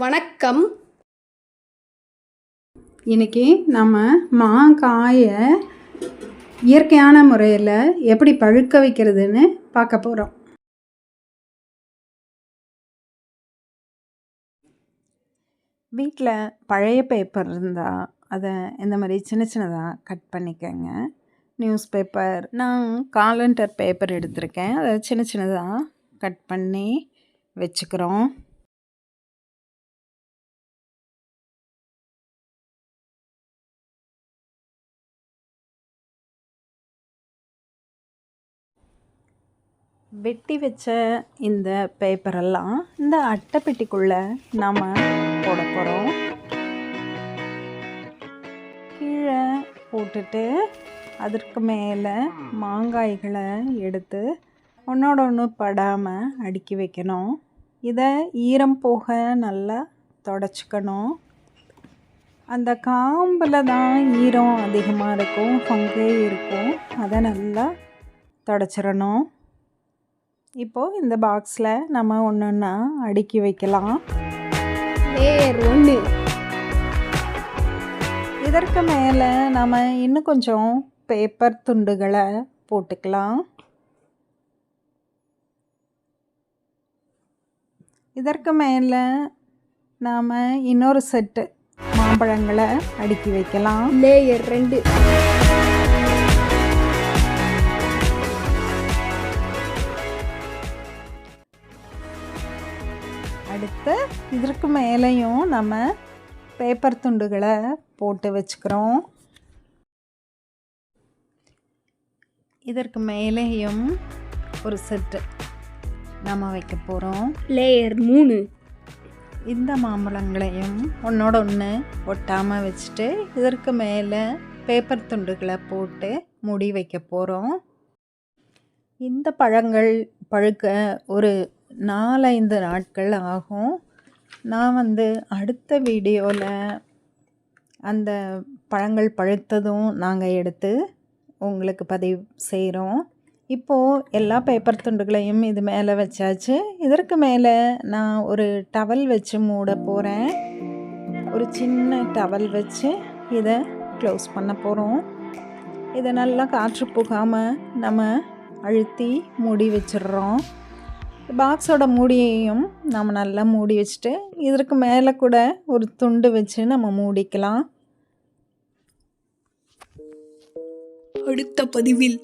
வணக்கம். இன்னைக்கு நம்ம மாங்காயை இயற்கையான முறையில் எப்படி பழுக்க வைக்கிறதுன்னு பார்க்க போகிறோம் வீட்டில் பழைய பேப்பர் இருந்தால் அதை இந்த மாதிரி சின்ன சின்னதாக கட் பண்ணிக்கோங்க. நியூஸ் பேப்பர் நான் காலண்டர் பேப்பர் எடுத்திருக்கேன். அதை சின்ன சின்னதாக கட் பண்ணி வச்சுக்கிறோம். வெட்டி வச்ச இந்த பேப்பரெல்லாம் இந்த அட்டைப்பெட்டிக்குள்ளே நாம் போட போகிறோம் கீழே போட்டுட்டு அதற்கு மேலே மாங்காய்களை எடுத்து ஒன்றோட ஒன்று படாமல் அடுக்கி வைக்கணும். இதை ஈரம் போக நல்லா தொடச்சிக்கணும். அந்த காம்பில் தான் ஈரம் அதிகமாக இருக்கும் ஃபங்கே இருக்கும். அதை நல்லா தொடச்சிடணும். இப்போது இந்த பாக்ஸில் நம்ம ஒன்று ஒன்றா அடுக்கி வைக்கலாம். லேயர் ஒன்று இதற்கு மேலே நம்ம இன்னும் கொஞ்சம் பேப்பர் துண்டுகளை போட்டுக்கலாம். இதற்கு மேலே நாம் இன்னொரு செட்டு மாம்பழங்களை அடுக்கி வைக்கலாம். லேயர் ரெண்டு. அடுத்து இதற்கு மேலேயும் நம்ம பேப்பர் துண்டுகளை போட்டு வச்சுக்கிறோம். இதற்கு மேலேயும் ஒரு செட்டு நம்ம வைக்க போகிறோம் லேயர் மூணு. இந்த மாம்பழங்களையும் ஒன்றோட ஒன்று ஒட்டாமல் வச்சுட்டு இதற்கு மேலே பேப்பர் துண்டுகளை போட்டு மூடி வைக்க போகிறோம் இந்த பழங்கள் பழுக்க ஒரு நாலஞ்சு நாட்கள் ஆகும். நான் வந்து அடுத்த வீடியோவில் அந்த பழங்கள் பழுத்ததும் நாங்கள் எடுத்து உங்களுக்கு பதிவு செய்கிறோம் இப்போது எல்லா பேப்பர் துண்டுகளையும் இது மேலே வச்சாச்சு. இதற்கு மேலே நான் ஒரு டவல் வச்சு மூட போகிறேன் ஒரு சின்ன டவல் வச்சு இதை க்ளோஸ் பண்ண போகிறோம் இதை நல்லா காற்று புகாமல் நம்ம அழுத்தி மூடி வச்சிடுறோம். பாக்ஸோட மூடியையும் நம்ம நல்லா மூடி வச்சுட்டு இதற்கு மேலே கூட ஒரு துண்டு வச்சு நம்ம மூடிக்கலாம். அடுத்த பதிவில்